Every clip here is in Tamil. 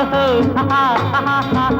ஓஹோ, ஆஹா, ஆஹா, ஆஹா.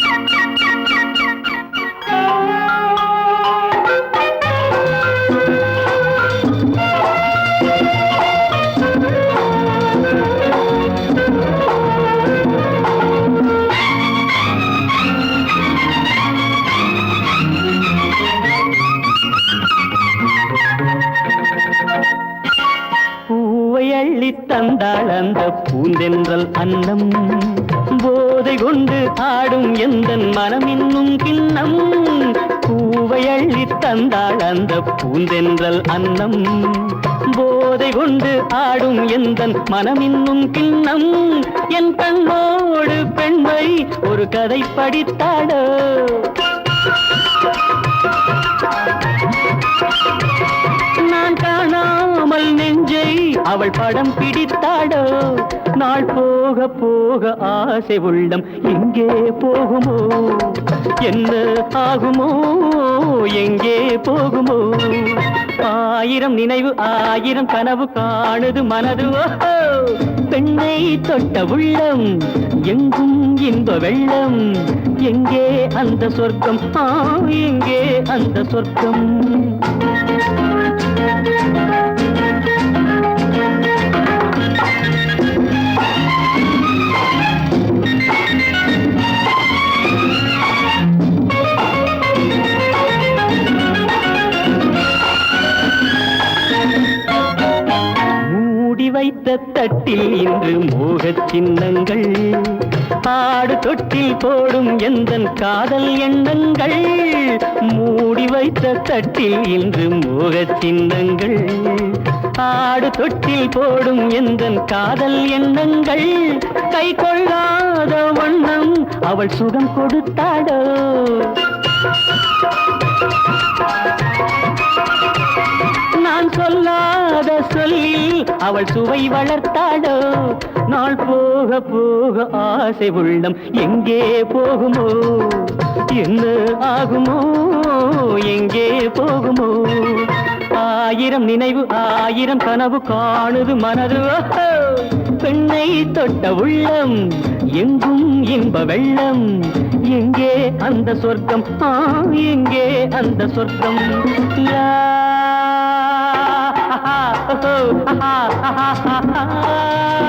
தந்தாள் அந்த பூந்தென்றல் அன்னம். போதை கொண்டு ஆடும் எந்த மனம் இன்னும் கிண்ணம் பூவை அள்ளி தந்தாள் அந்த பூந்தென்றல் அன்னம். போதை கொண்டு ஆடும் எந்த மனம் இன்னும் கிண்ணம் என் கண்ணோடு பெண்மை ஒரு கதை படித்தாடோ அவள் படம் பிடித்தாடோ நாள் போக போக ஆசை உள்ளம் எங்கே போகுமோ? என்ன ஆகுமோ? எங்கே போகுமோ? ஆயிரம் நினைவு ஆயிரம் கனவு காணுது மனது. பெண்ணை தொட்ட உள்ளம் எங்கும் இன்ப வெள்ளம். எங்கே அந்த சொர்க்கம்? எங்கே அந்த சொர்க்கம்? தட்டில் இன்று மோகச் சின்னங்கள். ஆடு தொட்டில் போடும் எந்தன் காதல் எண்ணங்கள். மூடி வைத்த தட்டில் இன்று மோகச் சின்னங்கள். ஆடு தொட்டில் போடும் எந்தன் காதல் எண்ணங்கள். கை கொள்ளாத வண்ணம் அவள் சுகம் கொடுத்தாடோ அவள் சுவை வளர்த்தாடோ நாள் போக போக ஆசை உள்ளம் எங்கே போகுமோ? என்ன ஆகுமோ? எங்கே போகுமோ? ஆயிரம் நினைவு ஆயிரம் கனவு காணுது மனது. பெண்ணை தொட்ட உள்ளம் எங்கும் இன்ப வெள்ளம். எங்கே அந்த சொர்க்கம்? எங்கே அந்த சொர்க்கம்? யா ஆஹா, ஓஹோ, ஆஹா, ஆஹா, ஆஹா.